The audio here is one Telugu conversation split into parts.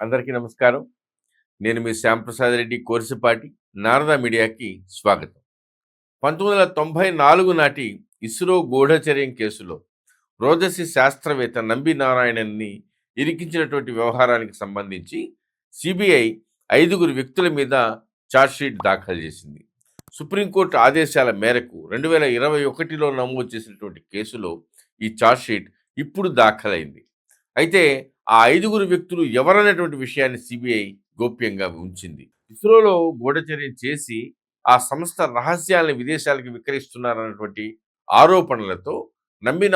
అందరికీ నమస్కారం. నేను మీ శ్యాంప్రసాద్ రెడ్డి కోర్సుపాటి నారద మీడియాకి స్వాగతం. పంతొమ్మిది వందల తొంభై నాలుగు నాటి ఇస్రో గూఢచర్యం కేసులో రోజసి శాస్త్రవేత్త నంబి నారాయణన్ని ఇరికించినటువంటి వ్యవహారానికి సంబంధించి సిబిఐ ఐదుగురు వ్యక్తుల మీద ఛార్జ్షీట్ దాఖలు చేసింది. సుప్రీంకోర్టు ఆదేశాల మేరకు రెండు వేల ఇరవై ఒకటిలో నమోదు చేసినటువంటి కేసులో ఈ ఛార్జ్షీట్ ఇప్పుడు దాఖలైంది. అయితే ఆ ఐదుగురు వ్యక్తులు ఎవరనేటువంటి విషయాన్ని సిబిఐ గోప్యంగా ఉంచింది. ఇస్రోలో గూఢచర్యం చేసి ఆ సంస్థ రహస్యాలను విదేశాలకు విక్రయిస్తున్నారన్నటువంటి ఆరోపణలతో నంబి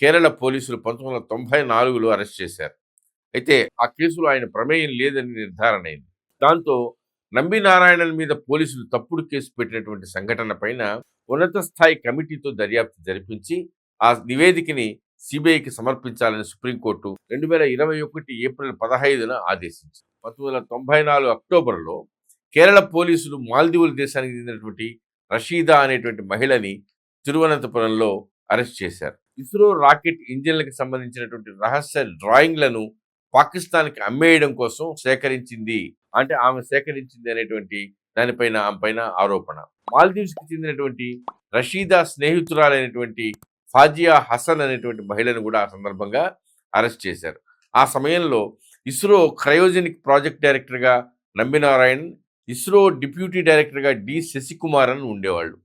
కేరళ పోలీసులు పంతొమ్మిది వందల తొంభై నాలుగులో అరెస్ట్ చేశారు. అయితే ఆ కేసులో ఆయన ప్రమేయం లేదని నిర్ధారణ అయింది. దాంతో నంబి మీద పోలీసులు తప్పుడు కేసు పెట్టినటువంటి సంఘటన పైన ఉన్నత స్థాయి కమిటీతో దర్యాప్తు జరిపించి ఆ నివేదికని సిబిఐకి సమర్పించాలని సుప్రీంకోర్టు రెండు వేల ఇరవై ఒకటి ఏప్రిల్ పదహైదున ఆదేశించింది. పంతొమ్మిది వందల తొంభై నాలుగు అక్టోబర్లో కేరళ పోలీసులు మాల్దీవుల దేశానికి చెందినటువంటి రషీదా అనేటువంటి మహిళని తిరువనంతపురంలో అరెస్ట్ చేశారు. ఇస్రో రాకెట్ ఇంజిన్లకు సంబంధించినటువంటి రహస్య డ్రాయింగ్లను పాకిస్తాన్కి అమ్మేయడం కోసం సేకరించింది. అంటే ఆమె సేకరించింది అనేటువంటి దానిపైన ఆమె పైన ఆరోపణ. మాల్దీవ్స్కి చెందినటువంటి రషీదా స్నేహితురాలైనటువంటి ఫాజియా హసన్ అనేటువంటి మహిళను కూడా ఆ సందర్భంగా అరెస్ట్ చేశారు. ఆ సమయంలో ఇస్రో క్రయోజెనిక్ ప్రాజెక్ట్ డైరెక్టర్గా నంబినారాయణ్ ఇస్రో డిప్యూటీ డైరెక్టర్గా డి శశికుమార్ అని ఉండేవాళ్ళు.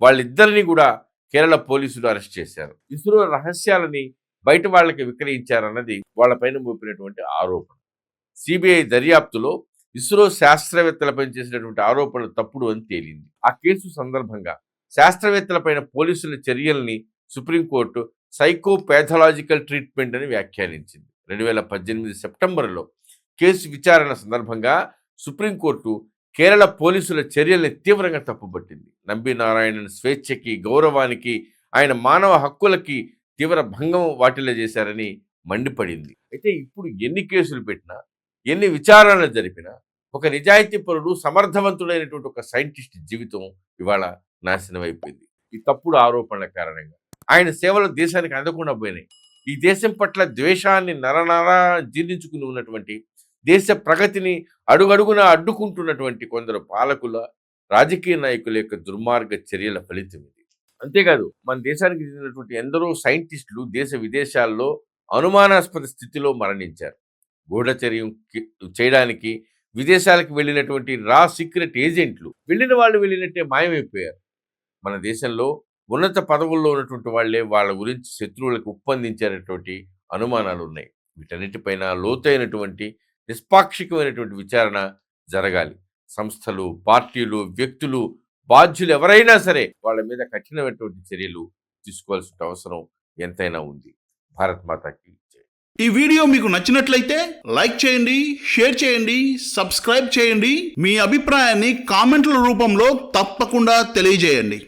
వాళ్ళిద్దరిని కూడా కేరళ పోలీసులు అరెస్ట్ చేశారు. ఇస్రో రహస్యాలని బయట వాళ్ళకి విక్రయించారన్నది వాళ్ళపైన మోపినటువంటి ఆరోపణ. సిబిఐ దర్యాప్తులో ఇస్రో శాస్త్రవేత్తలపై చేసినటువంటి ఆరోపణలు తప్పుడు అని తేలింది. ఆ కేసు సందర్భంగా శాస్త్రవేత్తలపైన పోలీసుల చర్యల్ని సుప్రీంకోర్టు సైకోపాథలాజికల్ ట్రీట్మెంట్ అని వ్యాఖ్యానించింది. రెండు వేల పద్దెనిమిది సెప్టెంబర్లో కేసు విచారణ సందర్భంగా సుప్రీంకోర్టు కేరళ పోలీసుల చర్యల్ని తీవ్రంగా తప్పుపట్టింది. నంబి నారాయణన్ స్వేచ్ఛకి గౌరవానికి ఆయన మానవ హక్కులకి తీవ్ర భంగం వాటిల్లో చేశారని మండిపడింది. అయితే ఇప్పుడు ఎన్ని కేసులు పెట్టినా ఎన్ని విచారణలు జరిపినా ఒక నిజాయితీపరుడు సమర్థవంతుడైనటువంటి ఒక సైంటిస్ట్ జీవితం ఇవాళ నాశనం అయిపోయింది ఈ తప్పుడు ఆరోపణల కారణంగా. ఆయన సేవలు దేశానికి అందకుండా పోయినాయి. ఈ దేశం పట్ల ద్వేషాన్ని నరనరా జీర్ణించుకుని ఉన్నటువంటి దేశ ప్రగతిని అడుగడుగున అడ్డుకుంటున్నటువంటి కొందరు పాలకుల రాజకీయ నాయకుల యొక్క దుర్మార్గ చర్యల ఫలితం ఇది. అంతేకాదు మన దేశానికి చెందినటువంటి ఎందరో సైంటిస్టులు దేశ విదేశాల్లో అనుమానాస్పద స్థితిలో మరణించారు. గూఢచర్యం చేయడానికి విదేశాలకు వెళ్ళినటువంటి రా సీక్రెట్ ఏజెంట్లు వెళ్ళిన వాళ్ళు వెళ్ళినట్టే మాయమైపోయారు. మన దేశంలో ఉన్నత పదవుల్లో ఉన్నటువంటి వాళ్ళే వాళ్ళ గురించి శత్రువులకు ఉప్పందించేటటువంటి అనుమానాలు ఉన్నాయి వీటన్నిటిపైన లోతైనటువంటి నిష్పాక్షికమైనటువంటి విచారణ జరగాలి. సంస్థలు పార్టీలు వ్యక్తులు బాధ్యులు ఎవరైనా సరే వాళ్ళ మీద కఠినమైనటువంటి చర్యలు తీసుకోవాల్సిన అవసరం ఎంతైనా ఉంది. భారత్ మాతకి ఈ వీడియో మీకు నచ్చినట్లయితే లైక్ చేయండి షేర్ చేయండి సబ్స్క్రైబ్ చేయండి. మీ అభిప్రాయాన్ని కామెంట్ల రూపంలో తప్పకుండా తెలియజేయండి.